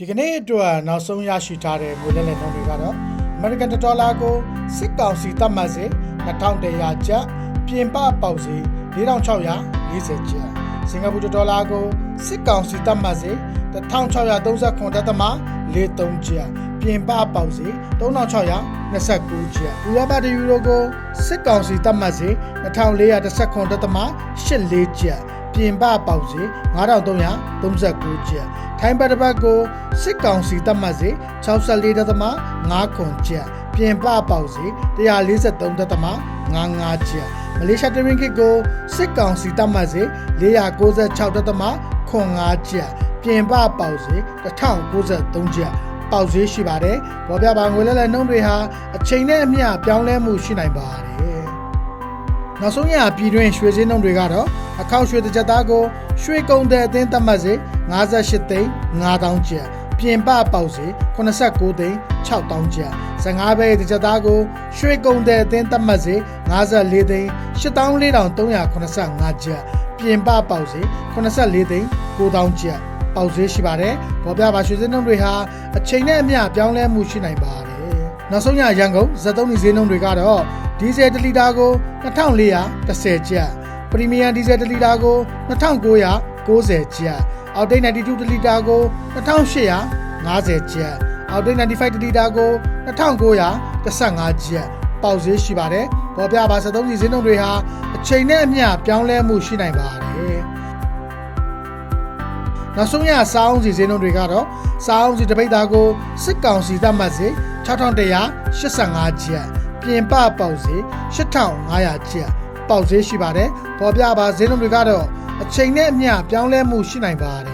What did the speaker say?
ဒီကနေ့အတွက်နောက်ဆုံးရရှိထားတဲ့ငွေလဲလှယ်နှုန်းတွေကတော့ American ဒေါ်လာကိုစစ်ကောင်စီသတ်မှတ်စေ2100ကျပ်ပြင်ပပေါက်စေ4640ကျပ်စင်ကာပူဒေါ်လာကိုစစ်ကောင်စီသတ်မှတ်စေ1639တက်သမ43ကျပ်ပြင်ပပေါက်စေ3629ကျပ်ဥရောပတယူရိုကိုစစ်ကောင်စီသတ်မှတ်စေ2419တက်သမ84ကျပ် ပြင်ပပေါက်စေ9339ကျပ်ထိုင်းဘတ်တစ်ပတ်ကိုစစ်ကောင်စီသတ်မှတ်စေ64တက်သမ5ခွန်ကျပ်ပြင်ပပေါက်စေ143တက်သမ55ကျပ်မလေးရှားတရင်ကစ်ကိုစစ်ကောင်စီသတ်မှတ်စေ496တက်သမခွန်5ကျပ်ပြင်ပပေါက်စေ1093ကျပ်ပေါက်ဈေးရှိပါတယ်။ဘောပြပါငွေလဲလဲနှုန်းတွေဟာအချိန်နဲ့အမျှပြောင်းလဲမှုရှိနိုင်ပါတယ်။ နောက်ဆုံးရပြည်တွင်းရွှေစင်းနှုန်းတွေကတော့အခောက်ရွှေတစ်ကြက်သားကိုရွှေကုံတဲ့အသင်းသတ်မှတ်စေ58သိန်း9000ကျပ်ပြင်ပပေါက်စေ89သိန်း6000ကျပ်15ဘဲတစ်ကြက်သားကိုရွှေကုံတဲ့အသင်းသတ်မှတ်စေ54သိန်း14385ကျပ်ပြင်ပပေါက်စေ84သိန်း9000ကျပ်ပေါက်ဈေးရှိပါတယ်။ဘောပြပါရွှေစင်းနှုန်းတွေဟာအချိန်နဲ့အမျှပြောင်းလဲမှုရှိနိုင်ပါတယ်။ နောက်ဆုံးရရန်ကုန်ဇက်သုံးဒီဈေးနှုန်းတွေကတော့ဒီဇယ်1လီတာကို2410ကျပ်ပရီမီယံဒီဇယ်1လီတာကို2990ကျပ်အောက်တိတ်92တလီတာကို2850ကျပ်အောက်တိတ်95တလီတာကို2915ကျပ်ပေါက်ဈေးရှိပါတယ်။ဘောပြပါ73စီဈေးနှုန်းတွေဟာအချိန်နဲ့အမျှပြောင်းလဲမှုရှိနိုင်ပါတယ်။ နောက်ဆုံးရစားအောင်စီဈေးနှုန်းတွေကတော့စားအောင်စီတစ်ပိတ်သားကိုစစ်ကောင်စီသတ်မှတ်စေ6185ကျပ်ပြင်ပပေါက်စေ8500ကျပ်ပေါက်ဈေးရှိပါတယ်။ပေါ်ပြပါဈေးနှုန်းတွေကတော့အချိန်နဲ့အမျှပြောင်းလဲမှုရှိနိုင်ပါတယ်